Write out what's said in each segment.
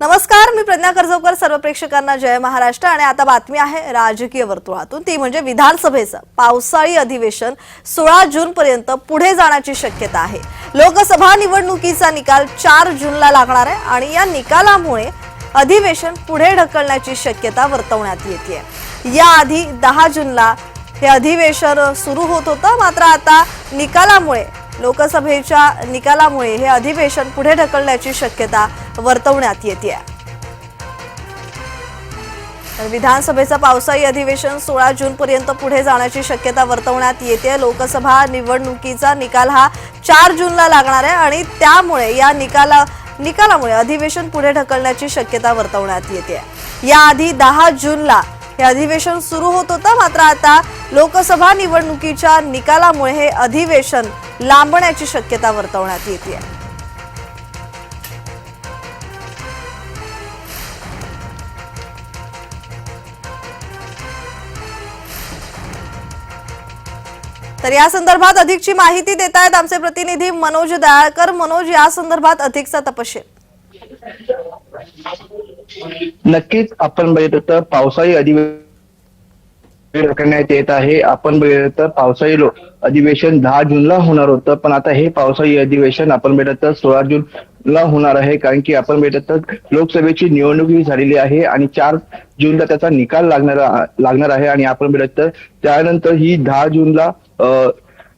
नमस्कार मी प्रज्ञा कर्जवकर सर्व प्रेक्षकांना जय महाराष्ट्र आणि आता बातमी आहे राजकीय वर्तुळातून. ती म्हणजे विधानसभेचं पावसाळी अधिवेशन सोळा जून पर्यंत पुढे जाण्याची शक्यता आहे. लोकसभा निवडणुकीचा निकाल चार जूनला लागणार आहे आणि या निकालामुळे अधिवेशन पुढे ढकलण्याची शक्यता वर्तवण्यात येते. याआधी दहा जूनला हे अधिवेशन सुरू होत होतं मात्र आता निकालामुळे लोकसभेच्या निकालामुळे हे अधिवेशन पुढे ढकलण्याची शक्यता वर्तवण्यात येते तर विधानसभेचं पावसाळी अधिवेशन सोळा जूनपर्यंत पुढे जाण्याची शक्यता वर्तवण्यात येते लोकसभा निवडणुकीचा निकाल हा चार जूनला लागणार आहे आणि त्यामुळे या निकाला निकालामुळे अधिवेशन पुढे ढकलण्याची शक्यता वर्तवण्यात येते याआधी दहा जूनला हे अधिवेशन सुरू होत होतं मात्र आता लोकसभा निवडणुकीच्या निकालामुळे हे अधिवेशन लांबण्याची शक्यता वर्तवण्यात येते. तर या संदर्भात अधिकची माहिती देत आहेत आमचे प्रतिनिधी मनोज दयाळकर. मनोज या संदर्भात अधिकचा तपशील. नक्कीच आपण बघितलं तर पावसाळी अधिवेशन करण्यात येत आहे. आपण बघितलं तर पावसाळी अधिवेशन दहा जूनला होणार होतं. पण आता हे पावसाळी अधिवेशन आपण बघितलं तर सोळा जूनला होणार आहे. कारण की आपण भेटत तर लोकसभेची निवडणूक ही झालेली आहे आणि चार जूनला त्याचा निकाल लागणार लागणार आहे. आणि आपण भेटत तर त्यानंतर ही दहा जूनला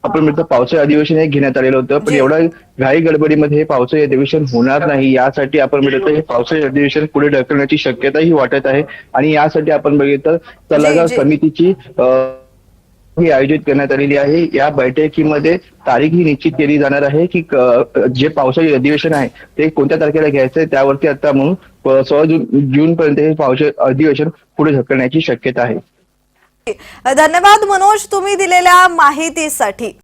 आपण म्हणतो पावसाळी अधिवेशन हे घेण्यात आलेलं होतं पण जी. एवढं घाई गडबडीमध्ये हे पावसाळी अधिवेशन होणार नाही यासाठी आपण म्हणतो हे पावसाळी अधिवेशन पुढे ढकलण्याची शक्यताही वाटत आहे आणि यासाठी आपण बघितलं सल्लागार. समितीची ही आयोजित करण्यात आलेली आहे या बैठकीमध्ये तारीख ही निश्चित केली जाणार आहे की जे पावसाळी अधिवेशन आहे ते कोणत्या तारखेला घ्यायचंय त्यावरती आता म्हणून सोळा जून जून पर्यंत हे पावसाळी अधिवेशन पुढे ढकलण्याची शक्यता आहे धन्यवाद मनोज तुम्ही दिलेल्या माहितीसाठी.